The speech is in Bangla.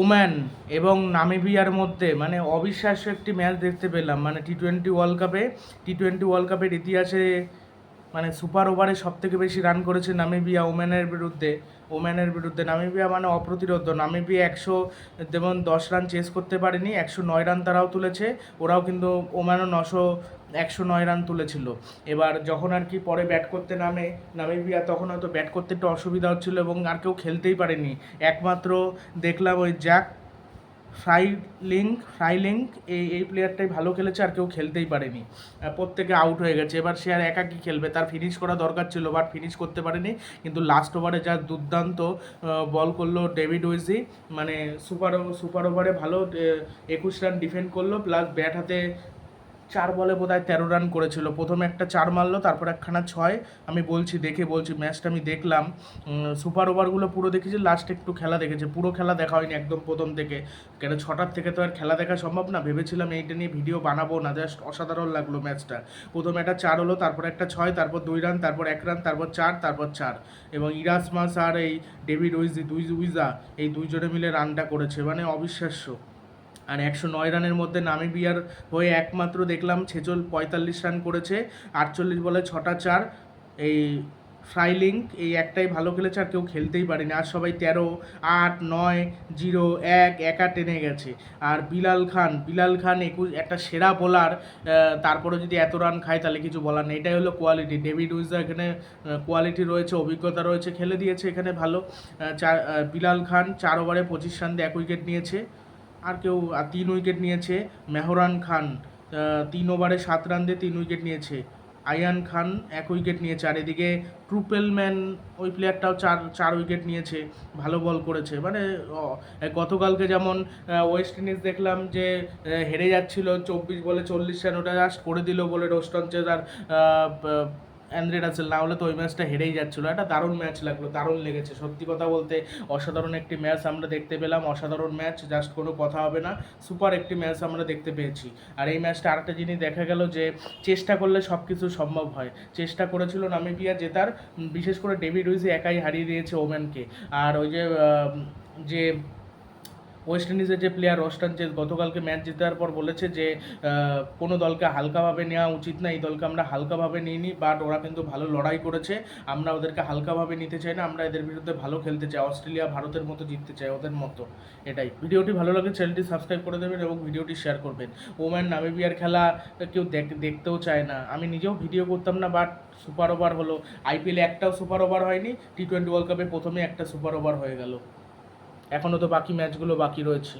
ওম্যান এবং নামিবিয়ার মধ্যে মানে অবিশ্বাস্য একটি ম্যাচ দেখতে পেলাম। মানে টি টোয়েন্টি ওয়ার্ল্ড কাপে টি টোয়েন্টি ওয়ার্ল্ড কাপের ইতিহাসে মানে সুপার ওভারে সব থেকে বেশি রান করেছে নামিবিয়া ওম্যানের বিরুদ্ধে। ওম্যানের বিরুদ্ধে, নামিবিয়া মানে অপ্রতিরোধ। নামিবিয়া একশো, যেমন দশ রান চেস করতে পারেনি, একশো নয় রান তারাও তুলেছে। ওরাও কিন্তু ওম্যানও নশো একশো নয় রান তুলেছিল। এবার যখন আর কি পরে ব্যাট করতে নামে, নামিবিয়া, তখন হয়তো ব্যাট করতে একটু অসুবিধা হচ্ছিল এবং আর কেউ খেলতেই পারেনি। একমাত্র দেখলাম ওই জ্যাক ফ্রাই লিঙ্ক ফ্রাই লিঙ্ক এই এই প্লেয়ারটাই ভালো খেলেছে, আর কেউ খেলতেই পারেনি। প্রত্যেকে আউট হয়ে গেছে। এবার সে আর একা কি খেলবে। তার ফিনিশ করা দরকার ছিল বাট ফিনিশ করতে পারেনি। কিন্তু লাস্ট ওভারে যা দুর্দান্ত বল করল ডেভিড উইজি মানে সুপার সুপার ওভারে ভালো একুশ রান ডিফেন্ড করল প্লাস ব্যাট হাতে চার বলে বোধহয় তেরো রান করেছিল। প্রথমে একটা চার মারলো, তারপর একখানা ছয়। আমি বলছি, দেখে বলছি, ম্যাচটা আমি দেখলাম। সুপার ওভারগুলো পুরো দেখেছি, লাস্ট একটু খেলা দেখেছে। পুরো খেলা দেখা হয়নি একদম প্রথম থেকে। কেন, ছটার থেকে তো আর খেলা দেখা সম্ভব না। ভেবেছিলাম এইটা নিয়ে ভিডিও বানাবো না, জাস্ট অসাধারণ লাগল ম্যাচটা। প্রথমে একটা চার হলো, তারপর একটা ছয়, তারপর দুই রান, তারপর এক রান, তারপর চার তারপর চার। এবং ইরাসমাস আর এই ডেভিড উইজি দুই উইজা, এই দুইজনে মিলে রানটা করেছে। মানে অবিশ্বাস্য। আর একশো নয় রানের মধ্যে নামিবিয়ার হয়ে একমাত্র দেখলাম ছেচল পঁয়তাল্লিশ রান করেছে, আটচল্লিশ বলে ছটা চার। এই ফ্রাইলিং এই একটাই ভালো খেলেছে, আর কেউ খেলতেই পারেনি। আর সবাই তেরো, আট, নয়, জিরো, এক, একা টেনে গেছে। আর বিলাল খান বিলাল খান একুশ, একটা সেরা বোলার তারপরে যদি এত রান খায় তাহলে কিছু বলার নেই। এটাই হলো কোয়ালিটি। ডেভিড উইজা এখানে কোয়ালিটি রয়েছে, অভিজ্ঞতা রয়েছে, খেলে দিয়েছে এখানে ভালো। চার বিলাল খান চার ওভারে পঁচিশ রান দিয়ে এক উইকেট নিয়েছে। আর কেউ তিন উইকেট নিয়েছে মেহরান খান। তিন ওভারে সাত রান দিয়ে তিন উইকেট নিয়েছে। আয়ান খান এক উইকেট নিয়েছে। আর এদিকে ট্রুপেলম্যান ওই প্লেয়ারটাও চার চার উইকেট নিয়েছে। ভালো বল করেছে। মানে গতকালকে যেমন ওয়েস্ট ইন্ডিজ দেখলাম যে হেরে যাচ্ছিল চব্বিশ বলে চল্লিশ রান, ওটা জাস্ট করে দিল বলে রোস্টন চেজার অ্যান্ড্রে রাসেল না হলে তো ওই ম্যাচটা হেরেই যাচ্ছিল। একটা দারুণ ম্যাচ লাগল, দারুণ লেগেছে। সত্যি কথা বলতে, অসাধারণ একটি ম্যাচ আমরা দেখতে পেলাম। অসাধারণ ম্যাচ জাস্ট কোনো কথা হবে না। সুপার একটি ম্যাচ আমরা দেখতে পেয়েছি। আর এই ম্যাচটা আরেকটা জিনিস দেখা গেল যে, চেষ্টা করলে সব কিছু সম্ভব হয়। চেষ্টা করেছিল নামিবিয়া জেতার বিশেষ করে ডেভিড উইজি একাই হারিয়ে দিয়েছে ওম্যানকে। আর ওই যে যে ওয়েস্ট ইন্ডিজের যে প্লেয়ার রস্টান চেজ গতকালকে ম্যাচ জেতার পর বলেছে যে কোনো দলকে হালকাভাবে নেওয়া উচিত না, এই দলকে আমরা হালকাভাবে নিইনি বাট ওরা কিন্তু ভালো লড়াই করেছে। আমরা ওদেরকে হালকাভাবে নিতে চাই না, আমরা এদের বিরুদ্ধে ভালো খেলতে চাই, অস্ট্রেলিয়া ভারতের মতো জিততে চাই ওদের মতো। এটাই। ভিডিওটি ভালো লাগে চ্যানেলটি সাবস্ক্রাইব করে দেবেন এবং ভিডিওটি শেয়ার করবেন। ওম্যান নামিবিয়ার খেলা কেউ দেখ- দেখতেও চায় না। আমি নিজেও ভিডিও করতাম না বাট সুপার ওভার হলো। আইপিএলে একটাও সুপার ওভার হয়নি। টি টোয়েন্টি ওয়ার্ল্ড কাপে প্রথমে একটা সুপার ওভার হয়ে গেল। এখনও তো বাকি ম্যাচগুলো বাকি রয়েছে।